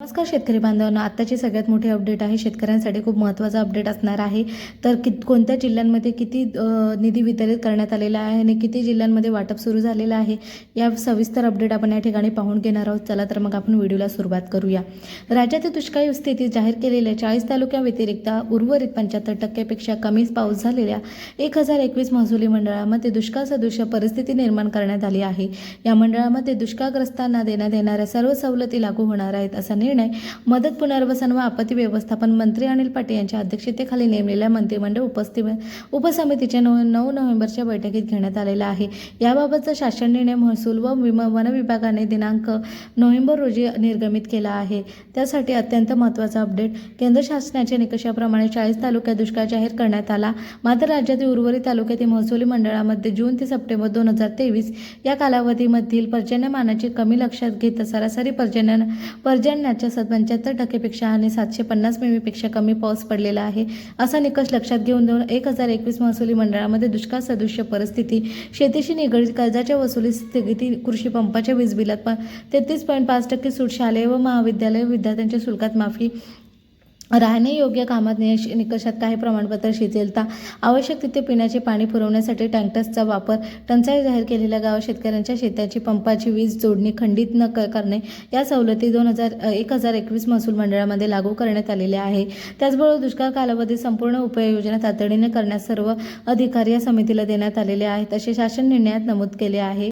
नमस्कार शेतकरी बांधवांना आत्ताची सगळ्यात मोठी अपडेट आहे शेतकऱ्यांसाठी खूप महत्त्वाचा अपडेट असणार आहे. तर कित कोणत्या जिल्ह्यांमध्ये किती निधी वितरित करण्यात आलेला आहे आणि किती जिल्ह्यांमध्ये वाटप सुरू झालेलं आहे या सविस्तर अपडेट आपण या ठिकाणी पाहून घेणार आहोत. चला तर मग आपण व्हिडिओला सुरुवात करूया. राज्यातील दुष्काळी स्थिती जाहीर केलेल्या चाळीस तालुक्याव्यतिरिक्त उर्वरित पंच्याहत्तर टक्क्यापेक्षा कमीच पाऊस झालेल्या एक हजार एकवीस महसुली मंडळामध्ये दुष्काळ सदृश्य परिस्थिती निर्माण करण्यात आली आहे. या मंडळामध्ये दुष्काळग्रस्तांना देण्यात येणाऱ्या सर्व सवलती लागू होणार आहेत असा निर्णय मदत पुनर्वसन व आपत्ती व्यवस्थापन मंत्री अनिल पाटील यांच्या अध्यक्षतेखाली नेमलेल्या मंत्रिमंडळ उपस्थित उपसमितीच्या नऊ नऊ नोव्हेंबरच्या बैठकीत घेण्यात आलेला आहे. याबाबतचा शासन निर्णय महसूल व वन विभागाने दिनांक नोव्हेंबर रोजी निर्गमित केला आहे. त्यासाठी अत्यंत महत्त्वाचा अपडेट केंद्र शासनाच्या निकषाप्रमाणे चाळीस तालुक्यात दुष्काळ जाहीर करण्यात आला. मात्र राज्यातील उर्वरित तालुक्यातील महसुली मंडळामध्ये जून ते सप्टेंबर दोन हजार तेवीस या कालावधीमधील पर्जन्यमानाची कमी लक्षात घेता सरासरी पर्जन्य सात पंच्याहत्तर टक्केपेक्षा आणि सातशे पन्नास मिमीपेक्षा कमी पाऊस पडलेला आहे. असा निकष लक्षात घेऊन दोन एक हजार एकवीस महसुली मंडळामध्ये दुष्काळ सदृश्य परिस्थिती शेतीशी निगडीत कर्जाच्या वसुली स्थगिती कृषी पंपाच्या वीज बिलात पण तेहतीस पॉईंट पाच टक्के सूट शालेय व महाविद्यालय विद्यार्थ्यांच्या शुल्कात माफी राहणे योग्य कामात निश निकषात काही प्रमाणपत्र शिथिलता आवश्यक तिथे पिण्याचे पाणी पुरवण्यासाठी टँकर्सचा वापर टंचाई जाहीर केलेल्या गावात शेतकऱ्यांच्या शेताची पंपाची वीज जोडणी खंडित न क करणे या सवलती दोन हजार एक हजार एकवीस महसूल मंडळामध्ये लागू करण्यात आलेल्या आहे. त्याचबरोबर दुष्काळ कालावधीत संपूर्ण उपाययोजना तातडीने करण्यास सर्व अधिकार या समितीला देण्यात आलेले आहेत असे शासन निर्णयात नमूद केले आहे.